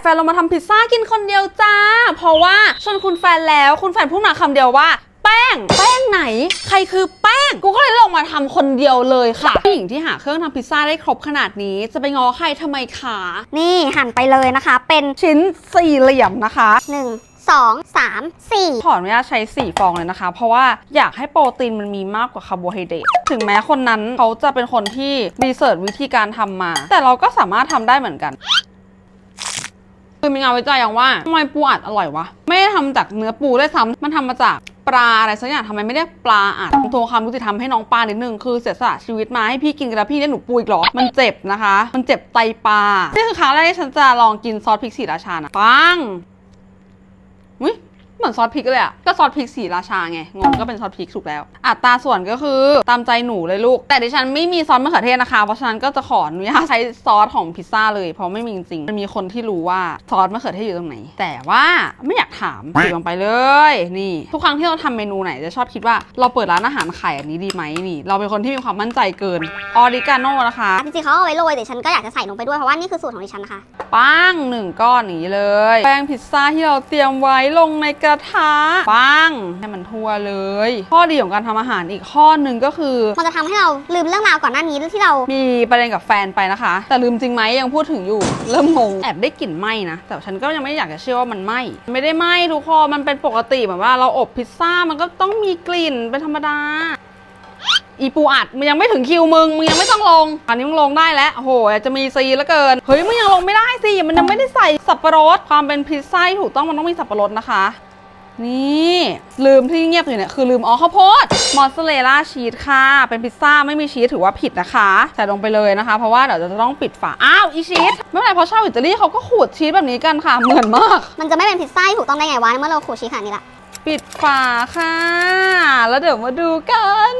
แฟนเรามาทำพิซซ่ากินคนเดียวจ้า เพราะว่าชวนคุณแฟนแล้วคุณแฟนพูดมาคำเดียวว่าแป้ง แป้งไหน ใครคือแป้ง กูก็เลยลงมาทำคนเดียวเลยค่ะผู้หญิงที่หาเครื่องทำพิซซ่าได้ครบขนาดนี้ จะไปง้อใครทำไมคะ นี่หั่นไปเลยนะคะ เป็นชิ้นสี่เหลี่ยมนะคะ 1 2 3 4 ขออนุญาตใช้ 4 ฟองเลยนะคะ เพราะว่าอยากให้โปรตีนมันมีมากกว่าคาร์โบไฮเดรต ถึงแม้คนนั้นเขาจะเป็นคนที่รีเสิร์ชวิธีการทำมา แต่เราก็สามารถทำได้เหมือนกัน คือมีงานวิจัยอย่างว่าทำไมปูอัดอร่อยวะ ไม่ได้ทำจากเนื้อปูได้วยซ้ำมันทำมาจากปลาอะไรสักอย่างทำไมไม่ได้ปลาอัดโทรความยุติธรรมให้น้องปลานิดนึงคือเสียสละชีวิตมาให้พี่กินกันแล้วพี่ได้หนูปูอีกหรอ มันเจ็บนะคะ มันเจ็บไตปลา นี่คือครั้งแรกที่ฉันจะลองกินซอสพริกสีราชานะปัง มือนซอสพริกเลยอะก็ซอสพริกสีราชาไง งงก็เป็นซอสพริกถูกแล้ว อัตราส่วนก็คือตามใจหนูเลยลูก แต่ดิฉันไม่มีซอสมะเขือเทศนะคะ เพราะฉะนั้นก็จะขออนุญาตใช้ซอสของพิซซ่าเลย เพราะไม่มีจริงๆมันมีคนที่รู้ว่าซอสมะเขือเทศอยู่ตรงไหน แต่ว่าไม่อยากถามใส่ลงไปเลย นี่ ทุกครั้งที่เราทำเมนูไหนจะชอบคิดว่าเราเปิดร้านอาหารขายอันนี้ดีไหมนี่ เราเป็นคนที่มีความมั่นใจเกิน ออริกาโน่นะคะ จริงๆเขาเอาไว้โรยแต่ฉันก็อยากจะใส่ลงไปด้วยเพราะว่านี่คือสูตรของดิฉันนะคะปังหนึ่งก้อนอย่างนี้เลย แป้งพิซซ่าที่เราเตรียมไว้ลงในกระทะปังให้มันทั่วเลย ข้อดีของการทำอาหารอีกข้อหนึ่งก็คือ มันจะทำให้เราลืมเรื่องราวก่อนหน้านี้ที่เรา มีประเด็นกับแฟนไปนะคะ แต่ลืมจริงไหมยังพูดถึงอยู่ เริ่มงงแอบได้กลิ่นไหม้นะแต่ฉันก็ยังไม่อยากจะเชื่อว่ามันไหม้ไม่ได้ไหม้ทุกคนมันเป็นปกติแบบว่าเราอบพิซซ่ามันก็ต้องมีกลิ่นเป็นธรรมดาอีปูอัดมันยังไม่ถึงคิวมึงมึงยังไม่ต้องลงอันนี้มึงลงได้แล้วโอ้โหอยากจะมีซีแล้วเกินเฮ้ยมึงยังลงไม่ได้สิมันยังไม่ได้ใส่สับปะรดความเป็นพิซซ่าที่ถูกต้องมันต้องมีสับปะรดนะคะ นี่ ลืมที่เงียบอยู่เนี่ย คือลืมอ๋อข้าวโพดมอสซาเรลล่าชีสค่ะ เป็นพิซซ่าไม่มีชีสถือว่าผิดนะคะ ใส่ลงไปเลยนะคะ เพราะว่าเดี๋ยวจะต้องปิดฝา อ้าว อีชีสไม่เป็นไรเพราะชาวอิตาลีเขาก็ขูดชีสแบบนี้กันค่ะ เหมือนมาก มันจะไม่เป็นพิซซ่าที่ถูกต้องได้ไงวะเมื่อเราขูดชีสขนาดนี้ละ ปิดฝาค่ะ แล้วเดี๋ยวมาดูกัน